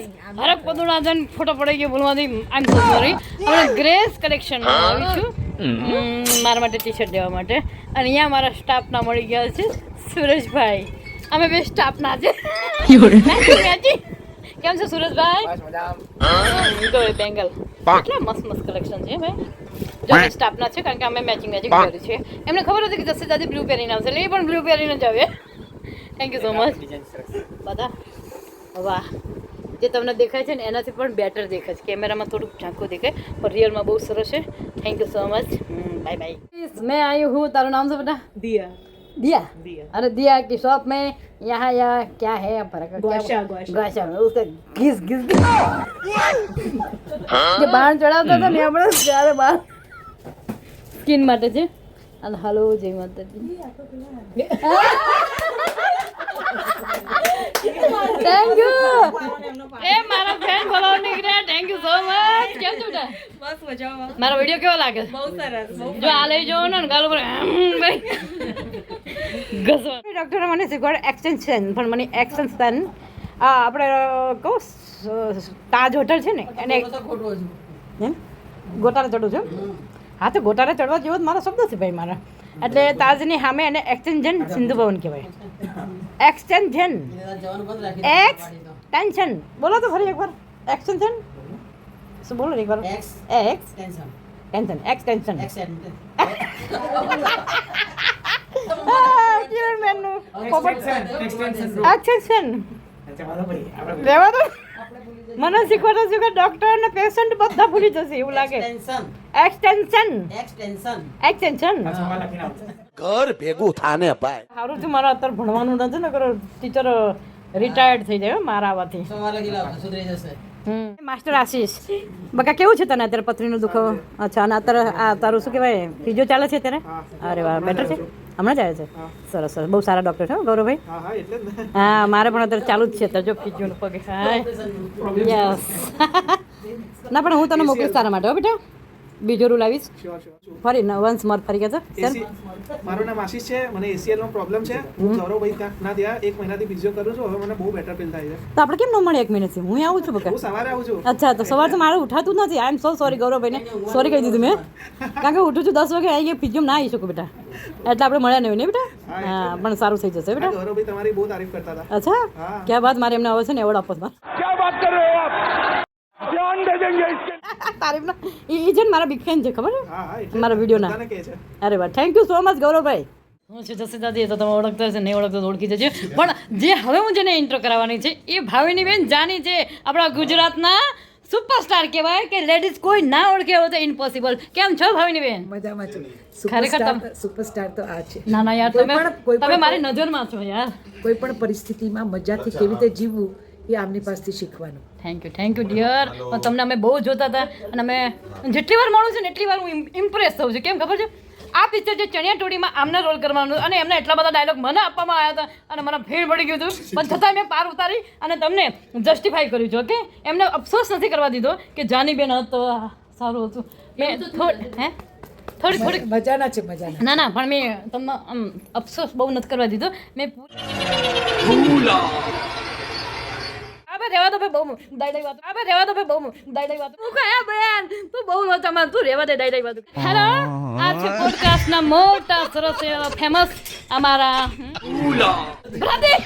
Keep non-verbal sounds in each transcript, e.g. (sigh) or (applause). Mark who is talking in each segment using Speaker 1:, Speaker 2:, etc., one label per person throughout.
Speaker 1: Guys હરક પદુડા જન photo પડી ગયો બોલવાથી આઈ એમ સો સોરી હવે ગ્રેસ કલેક્શનમાં આવીશું મારા માટે ટી શર્ટ લેવા માટે. અને અહીંયા મારા સ્ટાફના મળી ગયા છે સુરેશભાઈ. અમે બે સ્ટાફના છે. (laughs) કેમ છે સુરેશભાઈ? તો બેંગલ કેટલા મસ્ત મસ્ત કલેક્શન છે ભાઈ. જો સ્ટાફના છે કારણ કે અમે મેચિંગ મેચિંગ કર્યું છે. એમને ખબર હતી કે જશે દાદી બ્લુ પહેરીને આવશે. એટલે એ પણ બ્લુ પહેરીને જ આવે. થેન્ક યુ સો મચ બધા. વાહ. જે તમને દેખાય છે ને એનાથી પણ બેટર દેખાય છે કેમેરામાં થોડુંક ઝાંખું દેખાય પણ રિયલમાં બહુ સરસ છે thank you so much bye bye मैं आई हूँ तारा नाम से बेटा
Speaker 2: दिया
Speaker 1: दिया
Speaker 2: दिया
Speaker 1: अरे दिया की शॉप में यहाँ यहाँ क्या है फर्क
Speaker 2: ग्वाशा, ग्वाशा।
Speaker 1: ग्वाशा उसका घिस घिस જે બાણ ચડાવતા હતા ને આપણે ત્યારે બાણ સ્કિન માટે છે અને હલો જય માતાજી થેન્ક યુ એ મારા ફ્રેન્ડ ફોલોવર નીકળ્યા. થેન્ક યુ સો મચ કેમ છો બેટા
Speaker 2: બસ મજામાં.
Speaker 1: મારો વિડિયો કેવો લાગે?
Speaker 2: બહુ સરસ
Speaker 1: જો આ લઈ જાઓ ને ગાલ પર ભાઈ. ઘસો ડૉક્ટરે મને શીખવાડે એક્સટેન્શન પણ મને એક્સટેન્શન આ આપણે કહું તાજ હોટલ છે ને એને ગોટારે ચડું છું? હા તો ગોટારે ચડવા જેવો જ મારો શબ્દ છે ભાઈ મારા. એટલે તાજની સામે એને એક્સચેન્જન સિંધુ ભવન કહેવાય. એક્સચેન્જન એક્સ ટેન્શન બોલો તો ફરી એકવાર. એક્સટેન્શન શું બોલો એકવાર? Ex
Speaker 3: tension.
Speaker 1: Tension extension
Speaker 3: X tension.
Speaker 1: Extension મને શીખવાડો છું કે ડોક્ટર અને પેશન્ટ બધા ભૂલી જશે એવું લાગે.
Speaker 3: Extension.
Speaker 1: Extension
Speaker 3: Extension.
Speaker 1: એક્સટેન્શન
Speaker 4: ઘર ભેગું થાને ભાઈ.
Speaker 1: સારું છે મારા અત્યારે ભણવાનું નથી ને કરો ટીચર રિટાયર્ડ થઈ જાય હો મારા આવવાથી.
Speaker 3: સુધરી જશે.
Speaker 1: માસ્ટર આશીષ બકા કેવું છે તને અત્યારે પથરીનો દુખો? અચ્છા અને અત્યારે આ તારું શું કહેવાય ફિઝિયો ચાલે છે અત્યારે? અરે વાહ બેટર છે? હમણાં જ આવે છે? સરસ સરસ. બહુ સારા ડૉક્ટર છે ગૌરવભાઈ. હા મારે પણ અત્યારે ચાલુ જ છે અત્યારે જો ફિઝિયોનું પગે. હાય. યસ (laughs) ના પણ હું તને મોકલીશ તારા માટે હો બેટા. બીજો રૂલ આવીશ. ફરી વંશ મર ફરી ગયા છે
Speaker 5: એસી મારું નામ આશીષ છે મને એસીએલ નો પ્રોબ્લેમ છે. હું ગૌરવભાઈ ત્યાં ના ત્યાં એક મહિનાથી ફિઝિયો કરું છું હવે મને બહુ બેટર ફીલ થાય છે.
Speaker 1: તો આપણે કેમ ન મળે એક મિનિટથી હું આવું છું બકા.
Speaker 5: હું સવારે આવું છું.
Speaker 1: અચ્છા તો સવાર તો મારે ઉઠાતું નથી. આઈ એમ સો સોરી ગૌરવભાઈને સોરી કહી દીધું મેં. કારણ કે ઉઠું છું દસ વાગે આવી ફિઝિયમ ના આવી શકું બેટા. એટલે આપણે મળ્યા નહીં ને બેટા? હા પણ સારું થઈ જશે બેટા.
Speaker 5: ગૌરવભાઈ તમારી બહુ તારીફ કરતા હતા.
Speaker 1: અચ્છા? ક્યાં વાત? મારે એમને આવે છે ને એવોર્ડ આપો? છો. તારીફ ના એ એ છે ને મારા બિગ ફેન છે ખબર છે?
Speaker 5: હા હા એટલે
Speaker 1: મારા વિડીયોના
Speaker 5: બધાને કહે છે.
Speaker 1: અરે વાહ થેન્ક યુ સો મચ ગૌરવભાઈ. હું છું જસી દાદી તો તમે ઓળખતા હશે નહીં ઓળખતા ઓળખી જજો. પણ જે હવે હું જેને ઇન્ટ્રો કરાવવાની છે એ ભાવિની બેન જાની છે. આપણા ગુજરાતના સુપરસ્ટાર કહેવાય કે લેડીઝ કોઈ ના ઓળખે હોય તો ઇમ્પોસિબલ કેમ છો ભાવિની બેન?
Speaker 6: મજામાં છું.
Speaker 1: ખરેખર તમે-
Speaker 6: સુપરસ્ટાર તો આ છે.
Speaker 1: ના ના યાર તમે તમે મારી નજરમાં છો યાર.
Speaker 6: કોઈ પણ પરિસ્થિતિમાં મજાથી કેવી રીતે જીવવું? એ આમની પાસેથી શીખવાનું.
Speaker 1: Thank you thank you dear તમને અમે બહુ જોતા હતા અને અમે જેટલી વાર મળું છું ને એટલી વાર હું ઇમ્પ્રેસ થઉં છું. કેમ ખબર છે? આ પિક્ચર જે ચણિયા ટોળીમાં આમને રોલ કરવાનું અને એમને એટલા બધા ડાયલોગ મને આપવામાં આવ્યા હતા અને મને ભીડ પડી ગયું હતું. પણ છતાં મેં પાર ઉતારી અને તમને જસ્ટિફાઈ કર્યું છે ઓકે એમને અફસોસ નથી કરવા દીધો કે જાની બેન હતો સારું હતું. મેં થોડી હે? થોડી થોડી
Speaker 6: મજાના છે મજા
Speaker 1: ના ના પણ મેં તમને અફસોસ બહુ નથી કરવા દીધો. મેં રેવા દો ભાઈ બહુ દાઈ દાઈ વાતો અબે રેવા દો ભાઈ બહુ દાઈ દાઈ વાતો તું કયા બેન તું બહુ લોચામાં તું રેવા દે દાઈ દાઈ વાતો હેલો? આ છે પોડકાસ્ટ ના મોટા સરસ ફેમસ અમારા પ્રદીપ!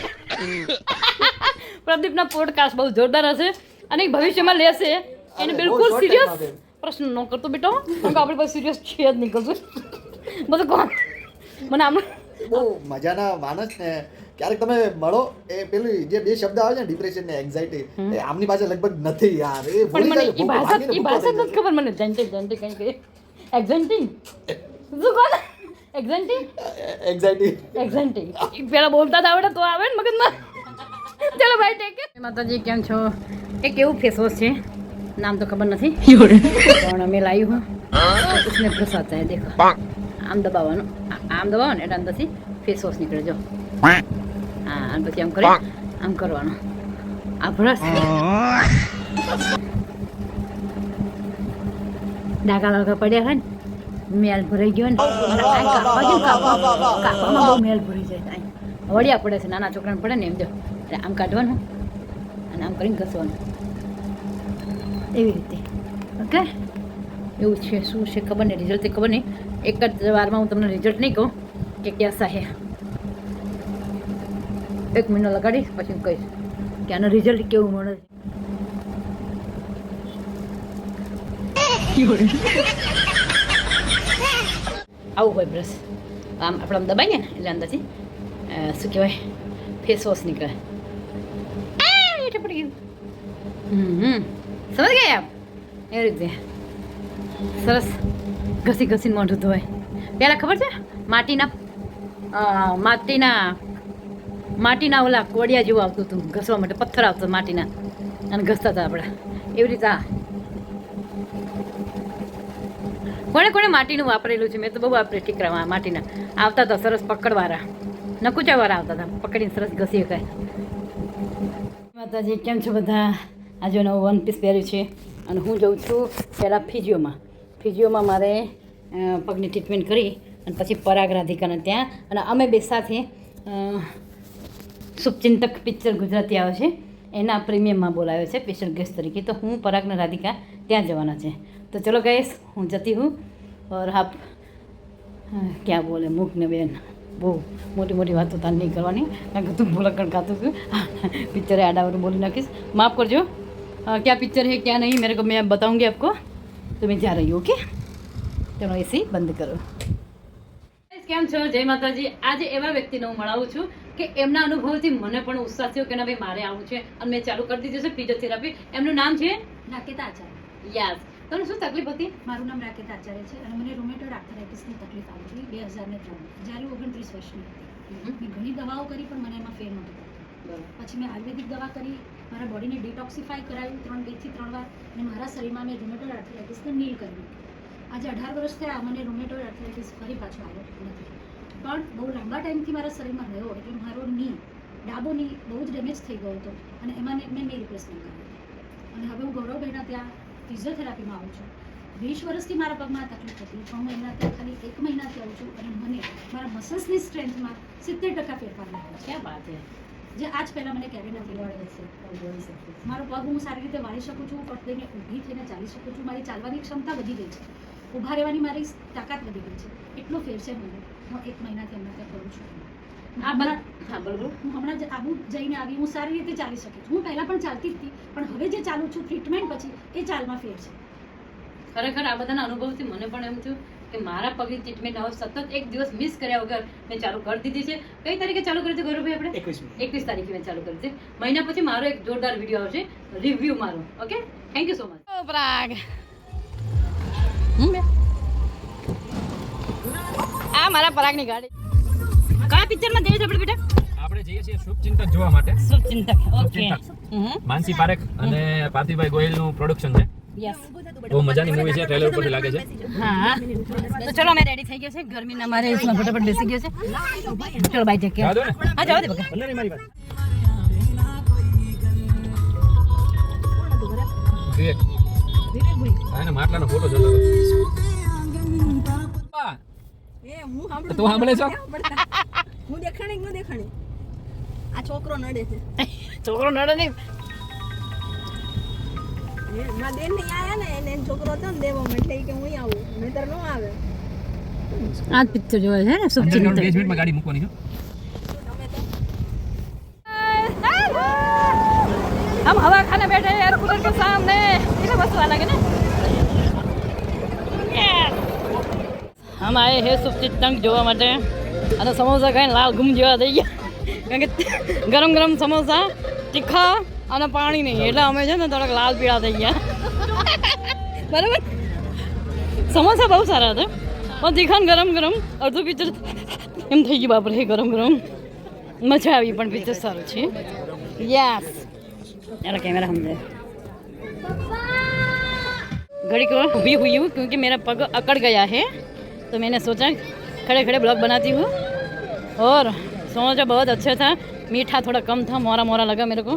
Speaker 1: પ્રદીપના પોડકાસ્ટ બહુ જોરદાર હશે અને ભવિષ્યમાં લેશે. એને બિલકુલ સિરિયસ પ્રશ્ન ન કરતો બેટો કારણ કે આપણે બસ સિરિયસ છે જ નહીં કરતું બધું કોણ? મને આમ
Speaker 7: બહુ મજાના માણસ ને ક્યારેક તમે મળો એ પેલી જે બે શબ્દ આવે છે ને ડિપ્રેશન ને એન્ઝાઇટી એ આમની પાસે લગભગ નથી યાર. એ
Speaker 1: પણ મને એ ભાષા એ ભાષા નથી ખબર મને જેન્ટી જેન્ટી કઈ કઈ એક્ઝેન્ટિંગ શું કોણ એક્ઝેન્ટિંગ
Speaker 7: એક્ઝાઇટી
Speaker 1: એક્ઝેન્ટિંગ પેલા બોલતા જ આવડે તો આવે ને મગજમાં. ચલો ભાઈ ટેક માતાજી કેમ છો? એ કેવું ફેસ વોશ છે? નામ તો ખબર નથી. પણ અમે લાવ્યું હા. ઉસને ભ્રષ્ટાચાર દેખો. આમ દબાવવાનું. આમ દબાવો ને એટલે અંદરથી ફેસ વોશ નીકળે જો. હા અને પછી આમ કરી. આમ કરવાનું. આ બ્રશ ડાકા વાઘા પડ્યા હોય ને મેલ ભરાઈ ગયો ને કાપવામાં બહુ મેલ ભરી જાય વળિયા પડે છે નાના છોકરાને પડે ને એમ જો. એટલે આમ કાઢવાનું અને આમ કરીને ઘસવાનું. એવી રીતે. ઓકે? એવું છે શું છે ખબર નહીં રિઝલ્ટ ખબર નહીં. એક જ વારમાં હું તમને રિઝલ્ટ નહીં કહું કે ક્યાં હે એક મહિનો લગાડીશ, પછી કહીશ કે આનું રિઝલ્ટ કેવું મળે આવું હોય બ્રશ આમ આપણે આમ દબાઈએ ને, એટલે અંદરથી શું કહેવાય ફેસ વોશ નીકળે. પડી ગયું. હમ સમજ ગયા આપ? એવી રીતે. સરસ. ઘસી ઘસીને મોઢું ધોવાય. પહેલાં ખબર છે? માટીના માટીના માટીના ઓલા કોડિયા જેવું આવતું હતું, ઘસવા માટે પથ્થર આવતો માટીના, અને ઘસતા હતા આપણે. એવી રીતે આ. કોણે કોણે માટીનું વાપરેલું છે? મેં તો બહુ વાપરે ટીકરામાં માટીના. આવતા હતા સરસ પકડવાળા. નકુચાવાળા આવતા હતા. પકડીને સરસ ઘસી શકાય. માતાજી, કેમ છો બધા? આજે નવું વન પીસ પહેર્યું છે. અને હું જઉં છું પહેલાં ફિજિયોમાં. ફિજિયોમાં મારે પગની ટ્રીટમેન્ટ કરી અને પછી પરાગ રાધિકાને ત્યાં. અને અમે બે સાથે શુભચિંતક પિક્ચર ગુજરાતી આવશે એના પ્રીમિયમમાં બોલાવ્યો છે સ્પેશિયલ ગેસ્ટ તરીકે. તો હું પરાગના રાધિકા ત્યાં જવાના છે. તો ચલો ગઈશ હું જતી હું. ઓર આપ ક્યાં બોલે મૂકને બેન? બહુ મોટી મોટી વાતો તાર નહીં કરવાની. કારણ કે તું ભૂલકણ ખાતું છું. પિક્ચરે આડાવરું બોલી નાખીશ. માફ કરજો. ક્યાં પિક્ચર હે ક્યાં નહીં, મેરે કો મેં બતાઉંગી આપકો. તમે જ્યાં રહી ઓકે? ચલો એસી બંધ કરો. કેમ છો? જય માતાજી. આજે એવા વ્યક્તિને હું મળાવું છું કે એમના અનુભવથી મને પણ ઉત્સાહ થયો કે ના ભાઈ મારે આવું છે અને મેં ચાલુ કરી દીધું છે ફિઝિયોથેરાપી. એમનું નામ છે?
Speaker 8: રાકેતા આચાર્ય.
Speaker 1: યાસ તમને શું તકલીફ હતી?
Speaker 8: મારું નામ રાકેતા આચાર્ય છે અને મને રોમેટોડ આર્થરાઇટિસની તકલીફ આવી હતી બે હજાર ને ત્રણ. જ્યારે ઓગણત્રીસ વર્ષની હતી. મેં ઘણી દવાઓ કરી પણ મને એમાં ફેર નહોતો પછી મેં આયુર્વેદિક દવા કરી મારા બોડીને ડિટોક્સિફાય કરાયું ત્રણ બેથી ત્રણ વાર અને મારા શરીરમાં મેં રોમેટોડ આર્થરાઇટિસને નીલ કર્યું આજે અઢાર વર્ષ થયા મને રોમેટોડ આર્થરાઇટિસ ફરી પાછો આવ્યો નથી. પણ બહુ લાંબા ટાઈમથી મારા શરીરમાં રહ્યો એટલે મારો ની ડાબો ની બહુ જ ડેમેજ થઈ ગયો હતો અને એમાં મેં મેં રિપ્લેસમેન્ટ કર્યું અને હવે હું ગૌરવભાઈના ત્યાં ફિઝિયોથેરાપીમાં આવું છું. વીસ વર્ષથી મારા પગમાં તકલીફ હતી પણ હું એમના ત્યાં ખાલી એક મહિનાથી આવું છું અને મને મારા મસલ્સની સ્ટ્રેન્થમાં સિત્તેર ટકા ફેરફાર લાગ્યો છે.
Speaker 1: ક્યાં વાત છે?
Speaker 8: જે આજ પહેલાં મને ક્યારેય નથી લાગ્યો મારો પગ હું સારી રીતે વાળી શકું છું લઈને ઊભી થઈને ચાલી શકું છું. મારી ચાલવાની ક્ષમતા વધી ગઈ છે. ઊભા રહેવાની મારી તાકાત વધી ગઈ છે. એટલો ફેર છે મને હું એક મહિનાથી એમના ત્યાં કરું છું.
Speaker 1: આ બધા હા બરોબર
Speaker 8: હું હમણાં જ આબુ જઈને આવી હું સારી રીતે ચાલી શકું છું. હું પહેલાં પણ ચાલતી જ હતી પણ હવે જે ચાલું છું ટ્રીટમેન્ટ પછી એ ચાલમાં ફેર છે.
Speaker 1: ખરેખર આ બધાના અનુભવથી મને પણ એમ થયું કે મારા પગની ટ્રીટમેન્ટ હવે સતત એક દિવસ મિસ કર્યા વગર મેં ચાલુ કરી દીધી છે. કઈ તારીખે ચાલુ કરી છે ગૌરવભાઈ આપણે? એકવીસ તારીખે મેં ચાલુ કરી છે. મહિના પછી મારો એક જોરદાર વીડિયો આવશે. રિવ્યુ મારો. Okay thank you so much Parag. આ મારા પરાગની ગાડી. કયા પિક્ચરમાં જઈએ છે આપણે બેટા?
Speaker 9: આપણે જઈએ છીએ શુભચિંતક જોવા માટે.
Speaker 1: શુભચિંતક ઓકે.
Speaker 9: માનસી પારેખ અને પાર્થિવભાઈ ગોયલનું પ્રોડક્શન છે.
Speaker 1: યસ
Speaker 9: બહુ મજાની મૂવી છે ટ્રેલર ઉપરથી લાગે છે.
Speaker 1: હા. તો ચલો અમે રેડી થઈ ગયા છે ગરમીના મારે ફટાફટ બેસી ગયો છે. ચલો બાય ટેક
Speaker 9: જવા દો ને.
Speaker 1: હા જવા દે બકા.
Speaker 9: ભલે મારી વાત. વિવેક. હા એના માટલાનો ફોટો જોતો તો તું સાંભળે છો
Speaker 2: હું દેખાણી કે ન દેખાણી આ છોકરો નડે છે
Speaker 1: છોકરો નડે નહીં
Speaker 2: એ મારા બેન ની આયા ને એને એનો છોકરો હતો ને દેવો એટલે ઈ કે હું આવું નહીતર ન આવે
Speaker 1: આ પિક્ચર જોવે છે ને
Speaker 9: અંડરગ્રાઉન્ડ બેઝમેન્ટમાં ગાડી મૂકવાની છે
Speaker 1: हम हवा खाने बैठे हैं एयर कूलर के सामने कितना मस्त वाला लगे ना हम आए हैं શુભચિંતક જોવા માટે અને સમોસા ખાઈને લાલ ગુમ જેવા થઈ ગયા કારણ કે ગરમ ગરમ સમોસા તીખા અને પાણી નહીં એટલે અમે છે ને થોડાક લાલ પીળા થઈ ગયા બરાબર સમોસા બહુ સારા હતા પણ તીખા ને ગરમ ગરમ અડધું પિક્ચર એમ થઈ ગયું બાપરે ગરમ ગરમ મજા આવી પણ પિક્ચર સારું છે યસ चलो कैमरा हम दे घड़ी को हुई हुई हूँ क्योंकि मेरा पग अकड़ गया है तो मैंने सोचा खड़े खड़े ब्लॉग बनाती हूँ और समोसा बहुत अच्छा था मीठा थोड़ा कम था मोरा मोरा लगा मेरे को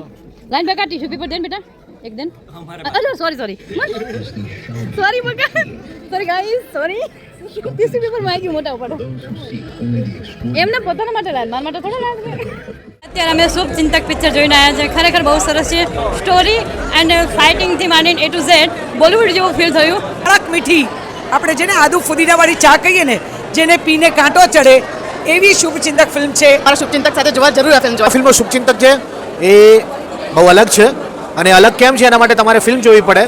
Speaker 1: लाइन बेटा टिश्यू पेपर देन बेटा एक दिन अरे सॉरी सॉरी सॉरी बका sorry guys sorry tissue paper માંગ્યું મોટા ઉપર એમને પોતાના માટે લાવ મારા માટે થોડા લાવ અત્યારે અમે શુભ ચિંતક પિક્ચર જોઈને આવ્યા છે ખરેખર બહુ સરસ છે સ્ટોરી એન્ડ ફાઇટિંગથી માંડીને એ ટુ ઝેડ બોલિવૂડ જેવું ફીલ થયું
Speaker 6: કડક મીઠી આપણે જેને આદુ ફુદીનાવાળી ચા કહીએ ને જેને પીને કાંટો ચડે એવી શુભચિંતક ફિલ્મ છે.
Speaker 10: મારા શુભચિંતક સાથે જોવા જરૂર આ ફિલ્મ
Speaker 11: જોવા. ફિલ્મનો શુભચિંતક છે એ બહુ અલગ છે અને અલગ કેમ છે એના માટે તમારે ફિલ્મ જોવી પડે?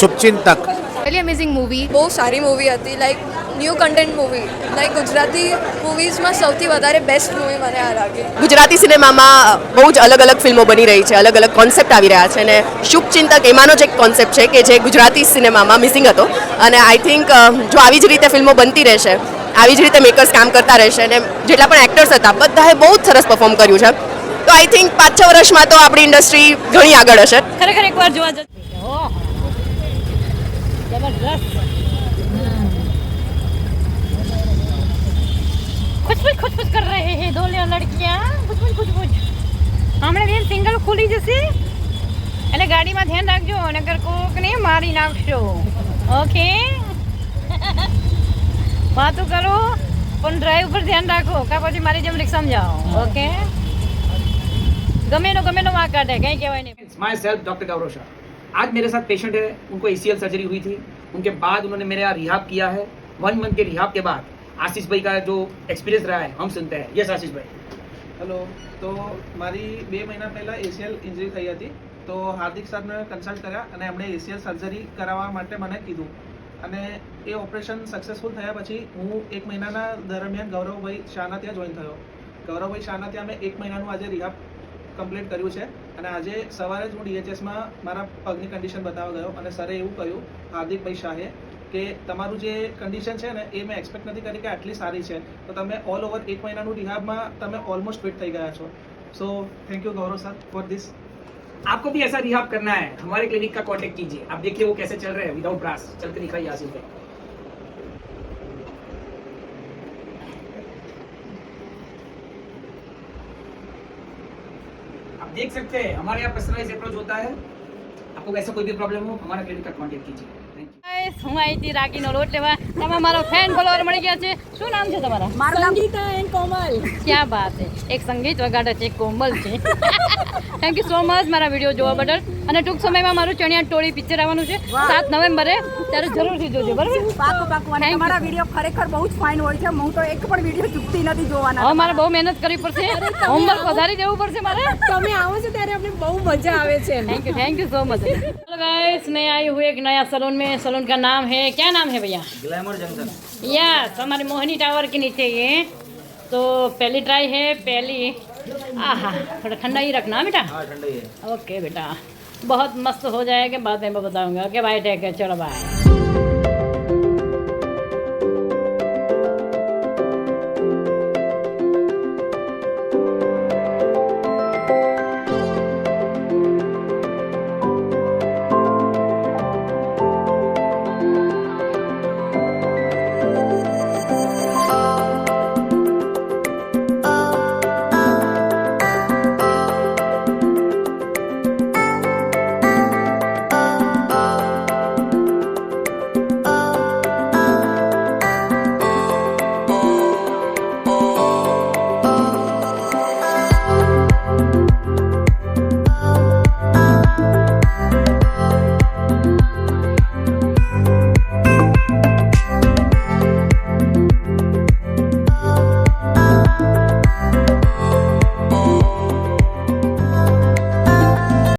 Speaker 11: શુભચિંતક.
Speaker 10: રીલી અમેઝિંગ મૂવી
Speaker 2: બહુ સારી મૂવી હતી like new content movie like Gujarati મૂવીઝમાં સૌથી વધારે બેસ્ટ મૂવી મને આ લાગી.
Speaker 10: ગુજરાતી સિનેમામાં બહુ જ અલગ અલગ ફિલ્મો બની રહી છે અલગ અલગ કોન્સેપ્ટ આવી રહ્યા છે અને શુભચિંતક એમાંનો જ એક કોન્સેપ્ટ છે કે જે ગુજરાતી સિનેમામાં મિસિંગ હતો. અને આઈ થિંક જો આવી જ રીતે ફિલ્મો બનતી રહેશે આવી જ રીતે મેકર્સ કામ કરતા રહેશે અને જેટલા પણ એક્ટર્સ હતા બધાએ બહુ જ સરસ પરફોર્મ કર્યું છે. તો આઈ થિંક પાંચ છ વર્ષમાં તો આપણી ઇન્ડસ્ટ્રી ઘણી આગળ હશે.
Speaker 1: ખરેખર એકવાર જોવા જશે જબરદસ્ત कुछ कुछ कुछ कुछ कर रहे हैं दो लड़कियां कुछ कुछ कुछ कुछ હમણાં બેન સિંગલ ખુલી જશે એટલે ગાડીમાં ધ્યાન રાખજો નગર કોકને મારી નાખશો ઓકે વાતો કરો પણ ડ્રાઈવ પર ધ્યાન રાખો કા પછી મારી જેમ રિક્ષામાં જાઓ ઓકે ગમે નો ગમે નો વાંક કાઢે કઈ કહેવાય નહીં
Speaker 5: myself doctor Gaurav Shah आज मेरे साथ पेशेंट है उनको एसीएल सर्जरी हुई थी उनके बाद उन्होंने मेरे यहाँ रिहाब किया है वन मंथ के रिहाब के बाद आशीष भाई का जो एक्सपीरियंस रहा है हम सुनते हैं यस आशीष भाई હેલો તો મારી બે મહિના પહેલાં એસીએલ ઇન્જરી થઈ હતી તો હાર્દિક સરને કન્સલ્ટ કર્યા અને એમણે એસીએલ સર્જરી કરાવવા માટે મને કીધું અને એ ઓપરેશન સક્સેસફુલ થયા પછી હું એક મહિનાના દરમિયાન ગૌરવભાઈ શાહના ત્યાં જોઈન થયો ગૌરવભાઈ શાહના ત્યાં મેં એક મહિનાનું આજે રિહાબ કમ્પ્લીટ કર્યું છે. અને આજે સવારે જ હું ડીએચએસમાં મારા પગની કન્ડિશન બતાવવા ગયો અને સરે એવું કહ્યું હાર્દિકભાઈ શાહે કે તમારું જે કન્ડિશન છે ને, એ મેં એક્સપેક્ટ નથી કરી કે આટલી સારી છે. તો તમે ઓલ ઓવર એક મહિનાનું રિહાબમાં તમે ઓલમોસ્ટ ફિટ થઈ ગયા છો. So thank you Gaurav sir for this
Speaker 3: आपको भी ऐसा रिहाब करना है। हमारे ક્લિનિક का कांटेक्ट कीजिए। आप देखिए वो कैसे चल रहे हैं। विदाउट ब्रास चल के दिखाइए आसिफ भाई देख सकते हैं हमारे यहाँ पर्सनलाइज अप्रोच होता है आपको वैसा कोई भी प्रॉब्लम हो हमारा क्लिनिक का कांटेक्ट कीजिए थैंक यू
Speaker 1: Guys, હું આવી હતી રાગીનો લોટ લેવા તમે મારો ફેન ફોલોવર મળી ગયા છે શું નામ છે તમારા
Speaker 2: સંગીતા એન્ડ કોમલ
Speaker 1: ક્યાં બાત છે એક સંગીત વગાડે છે એક કોમલ છે થેન્ક યુ સો મચ મારા વિડીયો જોવા બદલ અને ટૂંક સમયમાં મારું ચણિયા ટોળી પિક્ચર આવવાનું છે સાત નવેમ્બરે ત્યારે જરૂરથી જોજો બરાબર
Speaker 2: પાકું પાકું અને
Speaker 1: Thank you.
Speaker 2: તમારા વિડીયો ખરેખર બહુ જ ફાઇન હોય છે હું તો એક પણ વિડીયો ચૂકતી નથી જોવાના
Speaker 1: હવે મારે બહુ મહેનત કરવી પડશે હોમવર્ક વધારી દેવું પડશે મારે
Speaker 2: તમે આવો છો ત્યારે અમને બહુ મજા આવે છે
Speaker 1: thank you thank you so much hello guys मैं आई हूँ एक नया सलून में सलून का नाम है क्या नाम है भैया
Speaker 3: ग्लैमर जंक्शन
Speaker 1: यस हमारे मोहिनी टावर के नीचे ये तो पहली ट्राई है पहली आहा थोड़ा ठंडा ही रखना बेटा
Speaker 3: हाँ ठंडा ही है
Speaker 1: ओके बेटा बहुत मस्त हो जाएगा बाद में मैं बताऊंगा ओके बाय टेक केयर चलो बाय